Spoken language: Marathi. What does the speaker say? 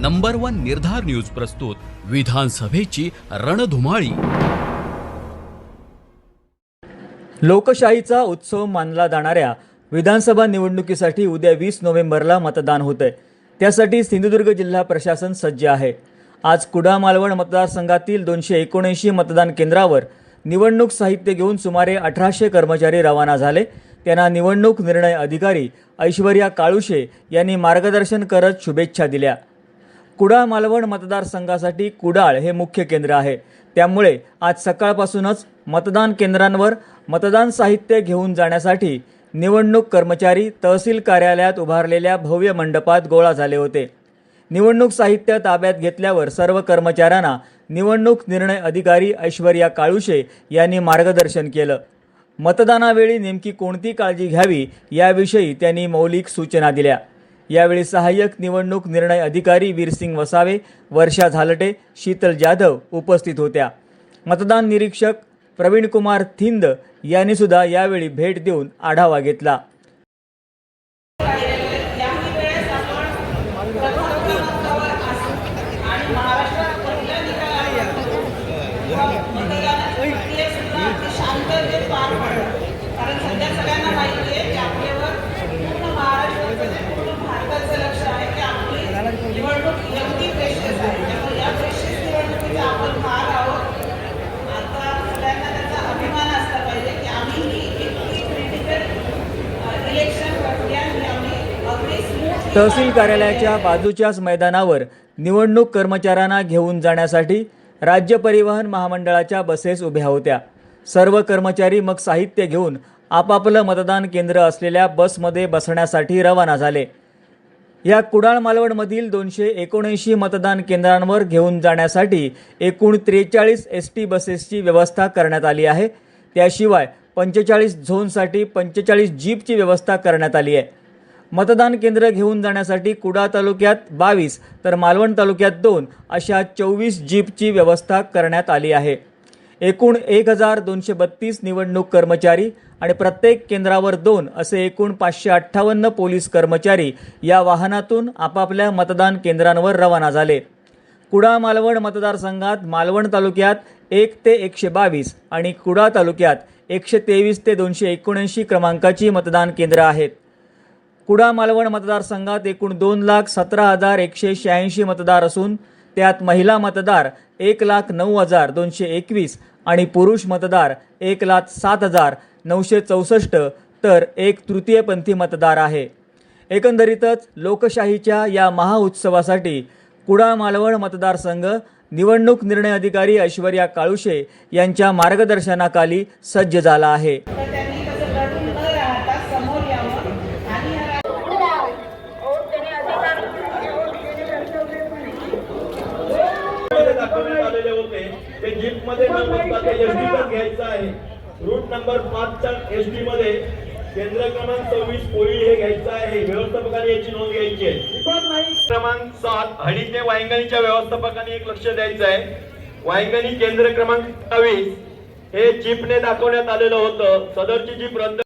नंबर वन निर्धार न्यूज प्रस्तुत विधानसभेची रणधुमाळी. लोकशाहीचा उत्सव मानला जाणाऱ्या विधानसभा निवडणुकीसाठी उद्या वीस नोव्हेंबरला मतदान होत आहे त्यासाठी सिंधुदुर्ग जिल्हा प्रशासन सज्ज आहे. आज कुडा मालवण मतदारसंघातील दोनशे एकोणऐंशी मतदान केंद्रावर निवडणूक साहित्य घेऊन सुमारे अठराशे कर्मचारी रवाना झाले. त्यांना निवडणूक निर्णय अधिकारी ऐश्वर्या काळुशे यांनी मार्गदर्शन करत शुभेच्छा दिल्या. कुडाळ मालवण मतदारसंघासाठी कुडाळ हे मुख्य केंद्र आहे. त्यामुळे आज सकाळपासूनच मतदान केंद्रांवर मतदान साहित्य घेऊन जाण्यासाठी निवडणूक कर्मचारी तहसील कार्यालयात उभारलेल्या भव्य मंडपात गोळा झाले होते. निवडणूक साहित्य ताब्यात घेतल्यावर सर्व कर्मचाऱ्यांना निवडणूक निर्णय अधिकारी ऐश्वर्या काळुशे यांनी मार्गदर्शन केलं. मतदानावेळी नेमकी कोणती काळजी घ्यावी याविषयी त्यांनी मौलिक सूचना दिल्या. यावेळी सहाय्यक निवडणूक निर्णय अधिकारी वीरसिंग वसावे वर्षा झालटे शीतल जाधव उपस्थित होत्या. मतदान निरीक्षक प्रवीणकुमार थिंद यांनीसुद्धा यावेळी भेट देऊन आढावा घेतला. तहसील कार्यालयाच्या बाजूच्याच मैदानावर निवडणूक कर्मचाऱ्यांना घेऊन जाण्यासाठी राज्य परिवहन महामंडळाच्या बसेस उभ्या होत्या. सर्व कर्मचारी मग साहित्य घेऊन आपापलं मतदान केंद्र असलेल्या बसमध्ये बसण्यासाठी रवाना झाले. या कुडाळ मालवणमधील दोनशे एकोणऐंशी मतदान केंद्रांवर घेऊन जाण्यासाठी एकूण त्रेचाळीस एस टी बसेसची व्यवस्था करण्यात आली आहे. त्याशिवाय पंचेचाळीस झोनसाठी पंचेचाळीस जीपची व्यवस्था करण्यात आली आहे. मतदान केंद्र घेऊन जाण्यासाठी कुडा तालुक्यात बावीस तर मालवण तालुक्यात दोन अशा चोवीस जीपची व्यवस्था करण्यात आली आहे. एकूण एक हजार दोनशे बत्तीस निवडणूक कर्मचारी आणि प्रत्येक केंद्रावर दोन असे एकूण पाचशे अठ्ठावन्न पोलीस कर्मचारी या वाहनातून आपापल्या मतदान केंद्रांवर रवाना झाले. कुडा मालवण मतदारसंघात मालवण तालुक्यात एक ते एकशे बावीस आणि कुडा तालुक्यात एकशे तेवीस ते दोनशे एकोणऐंशी क्रमांकाची मतदान केंद्र आहेत. कुडा मालवण मतदारसंघात एकूण दोन लाख सतरा हजार एकशे शहाऐंशी मतदार असून त्यात महिला मतदार एक लाख नऊ हजार दोनशे एकवीस आणि पुरुष मतदार एक लाख सात हजार नऊशे चौसष्ट तर एक तृतीयपंथी मतदार आहे. एकंदरीतच लोकशाहीच्या या महाउत्सवासाठी कुडा मालवण मतदारसंघ निवडणूक निर्णय अधिकारी ऐश्वर्या काळुशे यांच्या मार्गदर्शनाखाली सज्ज झाला आहे तर त्यांनी कसं लढून न राहता समोर यावं आणि या मध्ये दाखवण्यात आलेले होते ते जीपमध्ये न बसता ते एसटी घ्यायचं आहे. रूट नंबर पाचच्या एसटी मध्ये केंद्र क्रमांक सव्वीस पोळी हे घ्यायचं आहे. व्यवस्थापकाने याची नोंद घ्यायची आहे. क्रमांक सात हडी ते वांगणीच्या व्यवस्थापकाने एक लक्ष द्यायचं आहे. वांगणी केंद्र क्रमांक सत्तावीस हे जीपने दाखवण्यात आलेलं होतं. सदरची जीप रद्द